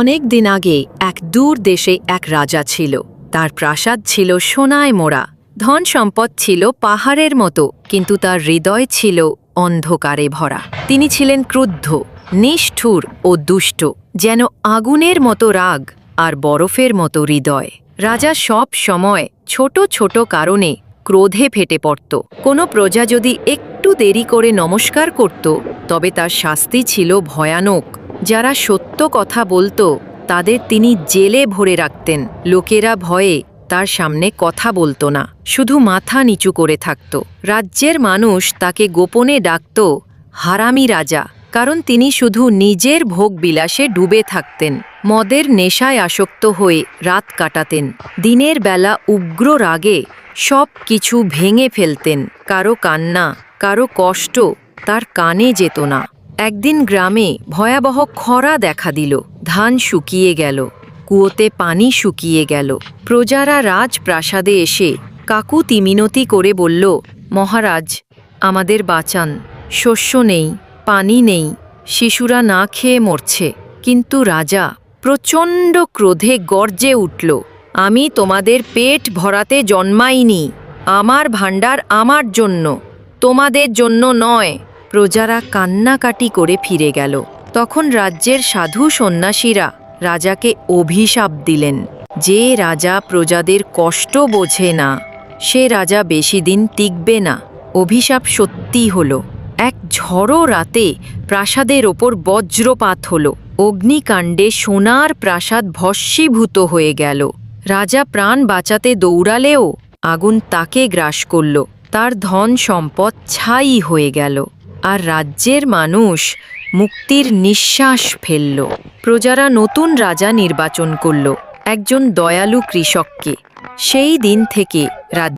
অনেক দিন আগে এক দূর দেশে এক রাজা ছিল। তার প্রাসাদ ছিল সোনায় মোড়া। ধন সম্পদ ছিল পাহাড়ের মতো, কিন্তু তার হৃদয় ছিল অন্ধকারে ভরা। তিনি ছিলেন ক্রুদ্ধ, নিষ্ঠুর ও দুষ্ট, যেন আগুনের মতো রাগ আর বরফের মতো হৃদয়। রাজা সব সময় ছোট ছোট কারণে ক্রোধে ফেটে পড়ত। কোনো প্রজা যদি একটু দেরি করে নমস্কার করত, তবে তার শাস্তি ছিল ভয়ানক। যারা সত্য কথা বলতো, তাদের তিনি জেলে ভরে রাখতেন। লোকেরা ভয়ে তার সামনে কথা বলতো না, শুধু মাথা নিচু করে থাকত। রাজ্যের মানুষ তাকে গোপনে ডাকত, হারামি রাজা, কারণ তিনি শুধু নিজের ভোগ বিলাসে ডুবে থাকতেন। মদের নেশায় আসক্ত হয়ে রাত কাটাতেন। দিনের বেলা উগ্র রাগে সব কিছু ভেঙে ফেলতেন। কারও কান্না, কারও কষ্ট তার কানে যেত না। একদিন গ্রামে ভয়াবহ খরা দেখা দিল। ধান শুকিয়ে গেল। কুয়োতে পানি শুকিয়ে গেল। প্রজারা রাজপ্রাসাদে এসে কাকু তিমিনতি করে বলল, মহারাজ, আমাদের বাঁচান। শস্য নেই, পানি নেই, শিশুরা না খেয়ে মরছে। কিন্তু রাজা প্রচণ্ড ক্রোধে গর্জে উঠল, আমি তোমাদের পেট ভরাতে জন্মাইনি। আমার ভাণ্ডার আমার জন্য। তোমাদের জন্য নয়। প্রজারা কান্নাকাটি করে ফিরে গেল। তখন রাজ্যের সাধু সন্ন্যাসীরা রাজাকে অভিশাপ দিলেন যে রাজা প্রজাদের কষ্ট বোঝে না, সে রাজা বেশি দিন টিকবে না। অভিশাপ সত্যি হলো। এক ঝড়ো রাতে প্রাসাদের ওপর বজ্রপাত হলো। অগ্নিকাণ্ডে সোনার প্রাসাদ ভস্মীভূত হয়ে গেল। রাজা প্রাণ বাঁচাতে দৌড়ালেও আগুন তাকে গ্রাস করল। তার ধন সম্পদ ছাই হয়ে গেল। আর রাজ্যের মানুষ মুক্তির নিঃশ্বাস ফেলল। প্রজারা নতুন রাজা নির্বাচন করল, একজন দয়ালু কৃষককে। সেই দিন থেকে রাজ্য